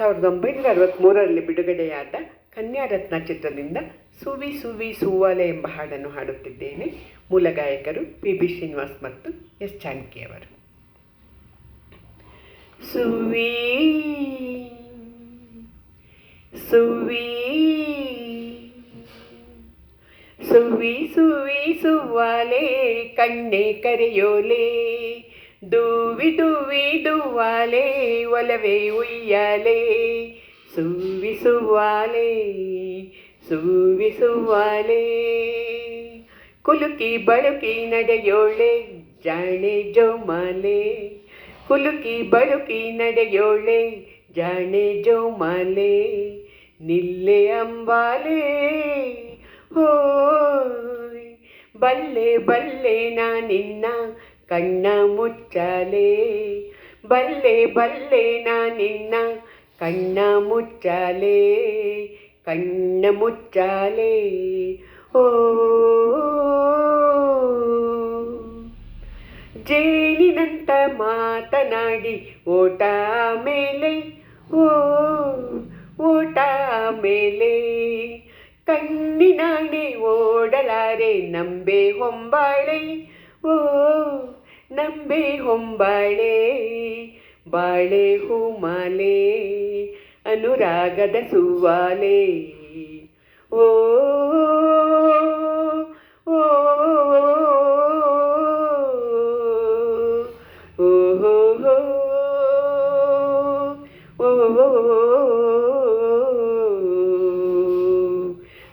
ಸಾವಿರದ ಒಂಬೈನೂರ ಅರವತ್ತ್ಮೂರರಲ್ಲಿ ಬಿಡುಗಡೆಯಾದ ಕನ್ಯಾರತ್ನ ಚಿತ್ರದಿಂದ ಸುವಿ ಸುವಿ ಸುವಾಲೆ ಎಂಬ ಹಾಡನ್ನು ಹಾಡುತ್ತಿದ್ದೇನೆ. ಮೂಲ ಗಾಯಕರು ಪಿ ಬಿ ಶ್ರೀನಿವಾಸ್ ಮತ್ತು ಎಸ್ ಜಾನಕಿಯವರು ಸುವಿ ಸುವಿ ಸುವಿ ಸುವಿ ಸುವಾಲೆ ಕಣ್ಣೆ ಕರೆಯೋಲೆ ದುವಿ ದುವಿ ದುವಾಲೆ ಒಲವೆ ಉಯ್ಯಾಲೆ. ಸುವಿಸುವಾಲೆ ಸುವಿಸುವಾಲೆ ಸುವಿ ಸುವಾಲೆ ಕುಲುಕಿ ಬಳುಕಿ ನಡೆಯೋಳೆ, ಜಾಣೆ ಜೋಮಾಲೆ. ಕುಲುಕಿ ಬಳುಕಿ ನಡೆಯೋಳೆ, ಜಾಣೆ ಜೋಮಾಲೆ. ನಿಲ್ಲೆ ಅಂಬಾಲೆ ಹೋ ಬಲ್ಲೆ ಬಲ್ಲೆ ನಾ ನಿನ್ನ ಕಣ್ಣ ಮುಚ್ಚಲೇ. ಬಲ್ಲೆ ಬಲ್ಲೆ ನಿನ್ನ ಕಣ್ಣ ಮುಚ್ಚಲೇ. ಕಣ್ಣ ಮುಚ್ಚಲೇ. ಓ. ಜೇನಿನಂತ ಮಾತನಾಡಿ ಓಟ ಮೇಲೆ. ಓ. ಓಟ ಮೇಲೆ. ಕಣ್ಣಿನಾಡಿ ಓಡಲಾರೆ ನಂಬೆ ಹೊಂಬಾಳೆ. ಓ. ನಂಬೆ ಹೊಂಬಳೆ ಬಾಳೆ ಹೂಮಾಲೆ ಅನುರಾಗದ ಸುವಾಲೆ. ಓ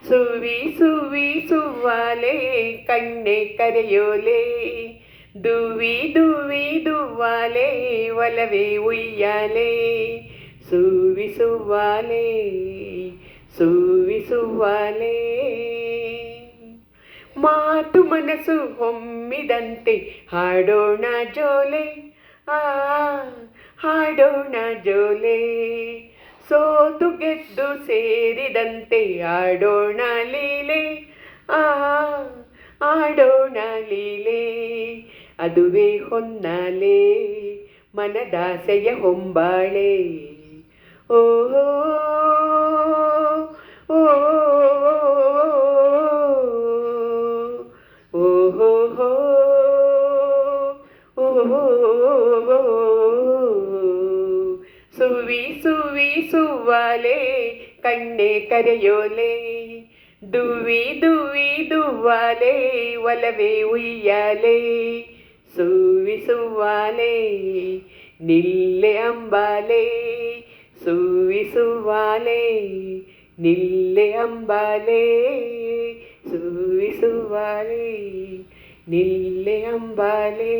ಸುವಿ ಸುವಿ ಸುವಾಲೆ ಕಣ್ಣೆ ಕರೆಯೋಲೆ. ದುವಿ ದುವಿ ದುವಾಲೆ ಒಲವೇ ಉಯ್ಯಾಲೆ ಸೂವಿಸುವಾಲೆ ಸೂವಿಸುವಾಲೆ ಸುವಿ ಸುವಾಲೆ ಮಾತು ಮನಸ್ಸು ಹೊಮ್ಮಿದಂತೆ ಹಾಡೋಣ ಜೋಲೆ, ಆ, ಹಾಡೋಣ ಜೋಲೆ. ಸೋತು ಗೆದ್ದು ಸೇರಿದಂತೆ ಆಡೋಣ ಲೀಲೆ, ಆ ಆಡೋಣ ಲೀಲೆ. ಅದುವೇ ಹೊನ್ನಾಲೆ ಮನದಾಸೆಯ ಹೊಂಬಾಳೆ ಓ ಸುವಿ ಸುವಿ ಸುವಾಲೆ ಕಣ್ಣೆ ಕರೆಯೋಲೆ ದುವಿ ದುವಿ ದುವಾಲೆ ಒಲವೇ ಉಯ್ಯಾಲೆ ಸುವಿ ಸುವಾಲೆ ನಿಲ್ಲೆ ಅಂಬಾಲೆ ಸುವಿ ಸುವಾಲೆ ನಿಲ್ಲೆ ಅಂಬಾಲೆ ಸುವಿ ಸುವಾಲೆ ನಿಲ್ಲೆ ಅಂಬಾಲೆ